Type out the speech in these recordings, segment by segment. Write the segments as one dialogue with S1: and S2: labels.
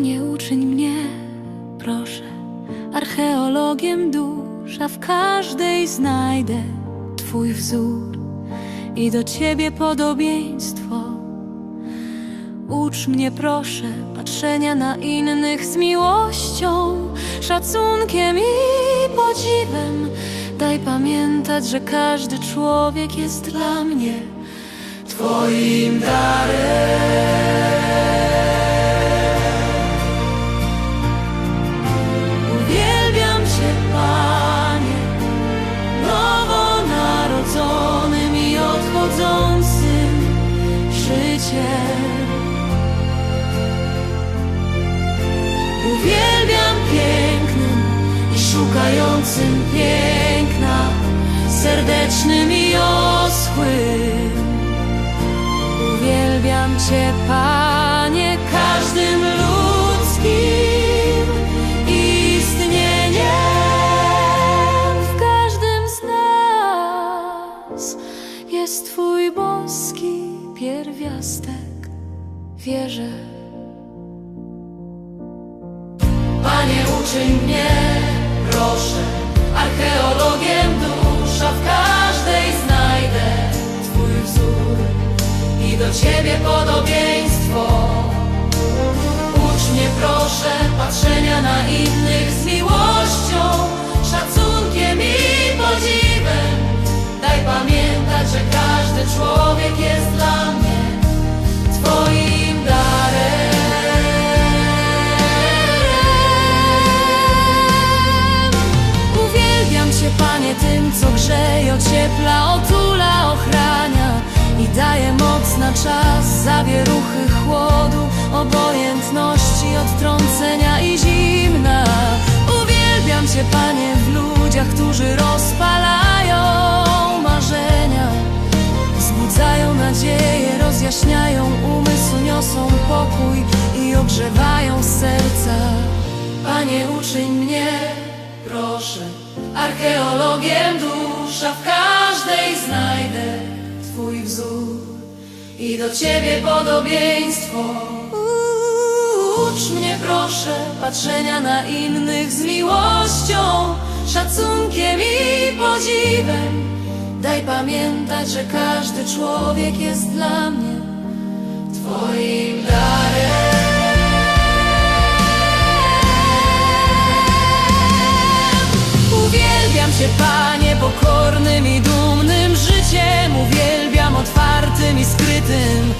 S1: Panie, uczyń mnie, proszę, archeologiem dusz, a w każdej znajdę Twój wzór i do Ciebie podobieństwo. Ucz mnie, proszę, patrzenia na innych z miłością, szacunkiem i podziwem. Daj pamiętać, że każdy człowiek jest dla mnie Twoim Uwielbiam szukającym piękna, serdecznym i oschłym. Uwielbiam Cię, Panie, każdym ludzkim istnieniem. W każdym z nas jest Twój boski pierwiastek. Wierzę. Panie, uczyń mnie, archeologiem dusza, w każdej znajdę Twój wzór i do Ciebie podobieństwo. Ucz mnie, proszę, patrzenia na innych z miłością, szacunkiem i podziwem. Daj pamiętać, że każdy człowiek jest dla mnie tym, co grzeje, ociepla, otula, ochrania i daje moc na czas, zawieruchy chłodu, obojętności, odtrącenia i zimna. Uwielbiam Cię, Panie, w ludziach, którzy rozpalają marzenia, wzbudzają nadzieję, rozjaśniają umysł, niosą pokój i ogrzewają serca. Panie, uczyń mnie, proszę, archeologiem dusza, w każdej znajdę Twój wzór i do Ciebie podobieństwo. Ucz mnie, proszę, patrzenia na innych z miłością, szacunkiem i podziwem. Daj pamiętać, że każdy człowiek jest dla mnie Twoim Cię, Panie, pokornym i dumnym życiem. Uwielbiam otwartym i skrytym,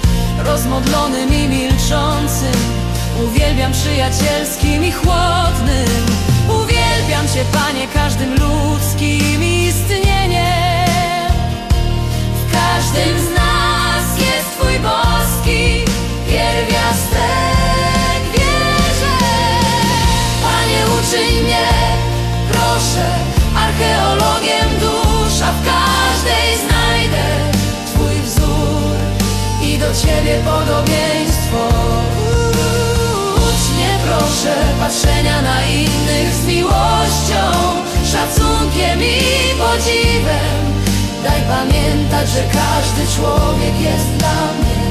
S1: rozmodlonym i milczącym. Uwielbiam przyjacielskim i chłodnym. Uwielbiam Cię, Panie, każdym ludzkim Ciebie podobieństwo. Ucz mnie, proszę, patrzenia na innych z miłością, szacunkiem i podziwem. Daj pamiętać, że każdy człowiek jest dla mnie